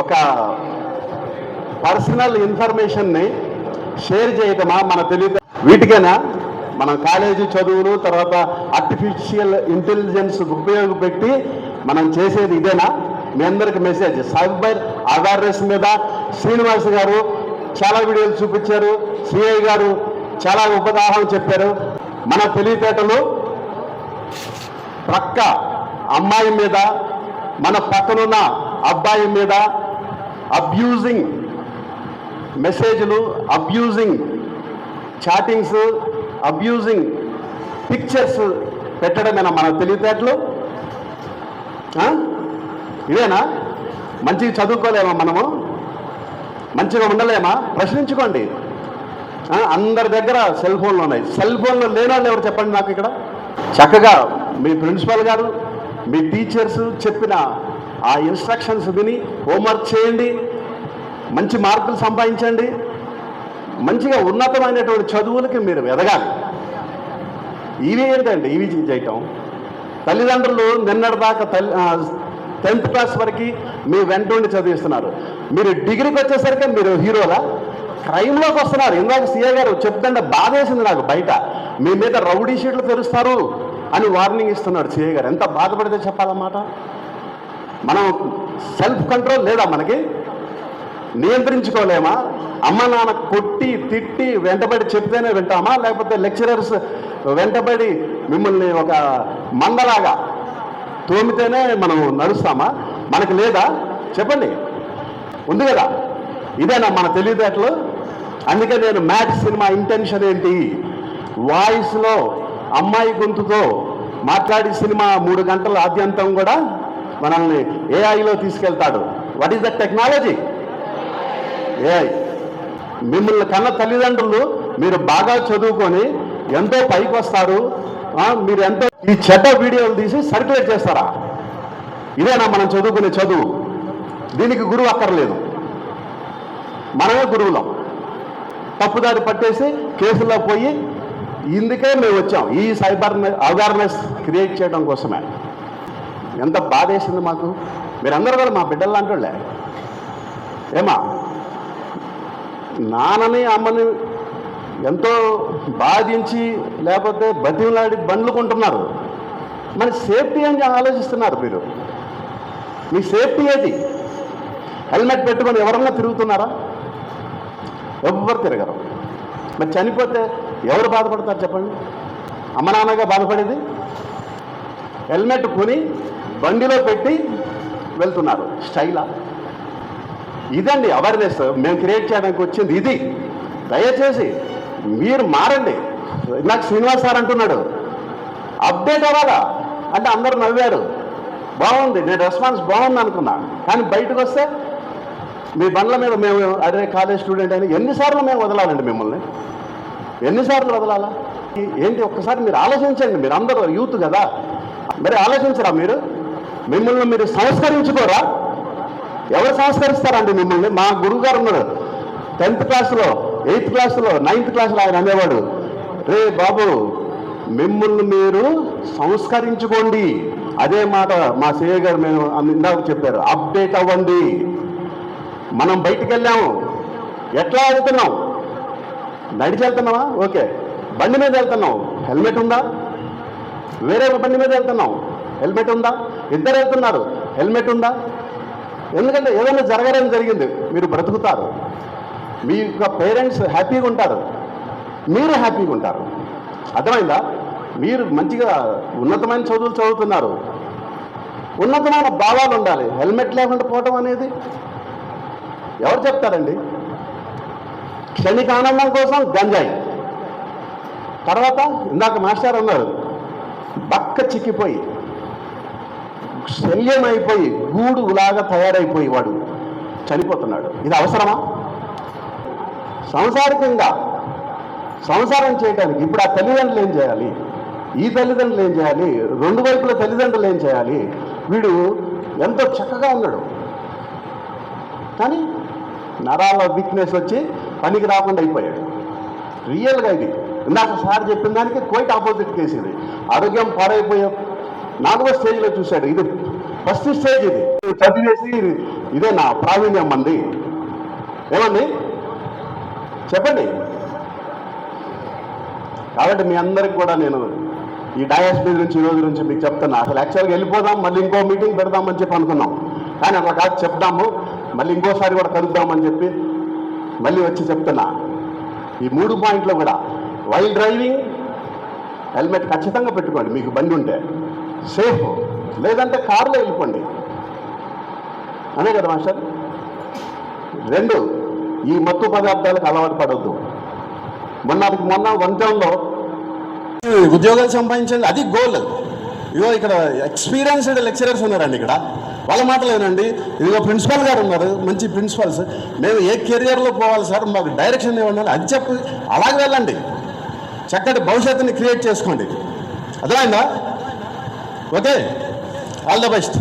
ఒక పర్సనల్ ఇన్ఫర్మేషన్ని షేర్ చేయటమా మన తెలియదు వీటికైనా? మనం కాలేజీ చదువులు తర్వాత ఆర్టిఫిషియల్ ఇంటెలిజెన్స్ ఉపయోగపెట్టి మనం చేసేది ఇదేనా? మీ అందరికి మెసేజ్ సైబర్ అవేర్నెస్ మీద శ్రీనివాస్ గారు చాలా వీడియోలు చూపించారు. సిఐ గారు చాలా ఉపదాహం చెప్పారు. మన తెలివితేటలు ప్రక్క అమ్మాయి మీద మన పక్కనున్న అబ్బాయి మీద అబ్యూజింగ్ మెసేజ్లు అబ్యూజింగ్ చాటింగ్స్ అబ్యూజింగ్ పిక్చర్స్ పెట్టడమేనా మన తెలివితేటలు? ఇవేనా? మంచిగా చదువుకోలేమా మనము? మంచిగా ఉండలేమా? ప్రశ్నించుకోండి. అందరి దగ్గర సెల్ ఫోన్లు ఉన్నాయి. సెల్ ఫోన్లు లేని ఎవరు చెప్పండి నాకు ఇక్కడ? చక్కగా మీ ప్రిన్సిపాల్ గారు మీ టీచర్స్ చెప్పిన ఆ ఇన్స్ట్రక్షన్స్ విని హోంవర్క్ చేయండి మంచి మార్కులు సంపాదించండి. మంచిగా ఉన్నతమైనటువంటి చదువులకి మీరు ఎదగాలి. ఇవి ఏంటండి ఇవి చేయటం. తల్లిదండ్రులు నిన్నటిదాకా తల్లి టెన్త్ క్లాస్ వరకు మీ వెంట ఉండి చదివిస్తున్నారు. మీరు డిగ్రీకి వచ్చేసరికి మీరు హీరోలా? క్రైమ్లోకి వస్తున్నారు. ఇందాక సీఏ గారు చెప్తుంటే బాధేసింది నాకు బయట. మీ మీద రౌడీ షీట్లు తెరుస్తారు అని వార్నింగ్ ఇస్తున్నాడు సీఏ గారు. ఎంత బాధపడితే చెప్పాలన్నమాట? మనం సెల్ఫ్ కంట్రోల్ లేదా మనకి? నియంత్రించుకోలేమా? అమ్మ నాన్న కొట్టి తిట్టి వెంటబడి చెప్తేనే వింటామా? లేకపోతే లెక్చరర్స్ వెంటబడి మిమ్మల్ని ఒక మందలాగా తోమితేనే మనం నడుస్తామా? మనకి లేదా? చెప్పండి. ఉంది కదా? ఇదేనా మన తెలివితేటలు? అందుకే నేను మ్యాచ్ సినిమా ఇంటెన్షన్ ఏంటి? వాయిస్లో అమ్మాయి గొంతుతో మాట్లాడి సినిమా మూడు గంటల ఆద్యంతం కూడా మనల్ని ఏఐలో తీసుకెళ్తాడు. What is the technology AI మిమ్మల్ని కన్న తల్లిదండ్రులు మీరు బాగా చదువుకొని ఎంతో పైకి వస్తారు. మీరు ఎంతో ఈ చెడ్డ వీడియోలు తీసి సర్క్యులేట్ చేస్తారా? ఇదేనా మనం చదువుకునే చదువు? దీనికి గురువు అక్కర్లేదు. మనమే గురువులం. తప్పుదారి పట్టేసి కేసులో పోయి ఇందుకే మేము వచ్చాం. ఈ సైబర్ అవేర్నెస్ క్రియేట్ చేయడం కోసమే. ఎంత బాధేసింది మాకు? మీరందరూ కూడా మా బిడ్డలు లాంటి ఏమా? నాన్నని అమ్మని ఎంతో బాధించి లేకపోతే బతిమలాడి బండ్లు కొంటున్నారు మరి సేఫ్టీ అని ఆలోచిస్తున్నారు మీరు. మీ సేఫ్టీ ఏది? హెల్మెట్ పెట్టుకొని ఎవరన్నా తిరుగుతున్నారా? ఎవ్వరు తిరగరు. మరి చనిపోతే ఎవరు బాధపడతారు చెప్పండి? అమ్మ నాన్నగా బాధపడేది? హెల్మెట్ కొని బండిలో పెట్టి వెళ్తున్నారు. స్టైలా. ఇదండి అవేర్నెస్ మేము క్రియేట్ చేయడానికి వచ్చింది ఇది. దయచేసి మీరు మారండి. నాకు శ్రీనివాస్ సార్ అంటున్నాడు. అప్డేట్ అవ్వాలా? అంటే అందరూ నవ్వారు. బాగుంది. నేను రెస్పాన్స్ బాగుంది అనుకున్నా. కానీ బయటకు వస్తే మీ బండ్ల మీద మేము అదే కాలేజ్ స్టూడెంట్ అని ఎన్నిసార్లు మేము వదలాలండి మిమ్మల్ని? ఎన్నిసార్లు వదలాలా? ఏంటి? ఒక్కసారి మీరు ఆలోచించండి. మీరు అందరూ యూత్ కదా. మరి ఆలోచించరా మీరు? మిమ్మల్ని మీరు సంస్కరించుకోరా? ఎవరు సంస్కరిస్తారండి మిమ్మల్ని? మా గురువు గారు ఉన్నాడు టెన్త్ క్లాస్లో ఎయిత్ క్లాస్లో నైన్త్ క్లాస్లో ఆయన అనేవాడు. రే బాబు మిమ్మల్ని మీరు సంస్కరించుకోండి. అదే మాట మా సేవ గారు మేము ఇందాక చెప్పారు. అప్డేట్ అవ్వండి. మనం బయటికి వెళ్ళాము ఎట్లా వెళ్తున్నాం? నడిచి వెళ్తున్నావా? ఓకే. బండి మీద వెళ్తున్నాం. హెల్మెట్ ఉందా? వేరే బండి మీద వెళ్తున్నాం. హెల్మెట్ ఉందా? ఇద్దరు వెళ్తున్నారు. హెల్మెట్ ఉందా? ఎందుకంటే ఏదైనా జరగడం జరిగింది. మీరు బ్రతుకుతారు. మీ యొక్క పేరెంట్స్ హ్యాపీగా ఉంటారు. మీరు హ్యాపీగా ఉంటారు. అర్థమైందా? మీరు మంచిగా ఉన్నతమైన చదువులు చదువుతున్నారు. ఉన్నతమైన భావాలు ఉండాలి. హెల్మెట్ లేకుండా పోవటం అనేది ఎవరు చెప్తారండి? క్షణిక ఆనందం కోసం గంజాయి. తర్వాత ఇందాక మాస్టర్ అన్నారు బక్క చిక్కిపోయి. శల్యమైపోయి అయిపోయి గూడు లాగా తయారైపోయి వాడు. చనిపోతున్నాడు. ఇది అవసరమా? సంసారికంగా సంసారం చేయడానికి ఇప్పుడు ఆ తల్లిదండ్రులు ఏం చేయాలి? ఈ తల్లిదండ్రులు ఏం చేయాలి? రెండు వైపుల తల్లిదండ్రులు ఏం చేయాలి? వీడు ఎంతో చక్కగా ఉన్నాడు. కానీ నరాల వీక్నెస్ వచ్చి పనికి రాకుండా అయిపోయాడు. రియల్గా ఇది. ఇందాక సార్ చెప్పిన దానికి క్వైట్ ఆపోజిట్ కేసు ఇది. ఆరోగ్యం పాడైపోయే నాలుగో స్టేజ్లో చూశాడు. ఇది ఫస్ట్ స్టేజ్ ఇది. చదివేసి ఇదే. నా ప్రావీణ్యం అండి. ఏమండి? చెప్పండి. కాబట్టి మీ అందరికి కూడా నేను ఈ డయాస్ మీద నుంచి ఈ రోజు నుంచి మీకు చెప్తున్నా. అసలు యాక్చువల్గా వెళ్ళిపోదాం మళ్ళీ ఇంకో మీటింగ్ పెడదామని చెప్పి అనుకున్నాం. కానీ అట్లా కాదు చెప్దాము. మళ్ళీ ఇంకోసారి కూడా కలుద్దామని చెప్పి మళ్ళీ వచ్చి చెప్తున్నా. ఈ మూడు పాయింట్లు కూడా. వైల్ డ్రైవింగ్ హెల్మెట్ ఖచ్చితంగా పెట్టుకోండి. మీకు బండి ఉంటే. సేఫ్. లేదంటే కారులో వెళ్ళిపోండి. అదే కదా మాస్టర్? రెండు ఈ మత్తు పదార్థాలకు అలవాటు పడవద్దు మొన్నటికి మొన్న వన్ టౌన్లో ఉద్యోగాలు సంపాదించండి అది గోల్ ఇగో ఇక్కడ ఎక్స్పీరియన్స్డ్ లెక్చరర్స్ ఉన్నారండి ఇక్కడ. వాళ్ళ మాటలేనండి ఇదిగో ప్రిన్సిపాల్ గారు ఉన్నారు మంచి ప్రిన్సిపాల్స్ మేము ఏ కెరియర్లో పోవాలి సార్ మాకు డైరెక్షన్ ఇవ్వండి అది చెప్పి. అలాగే వెళ్ళండి. చక్కటి భవిష్యత్తుని క్రియేట్ చేసుకోండి. అర్థమైందా? ఓకే. All the best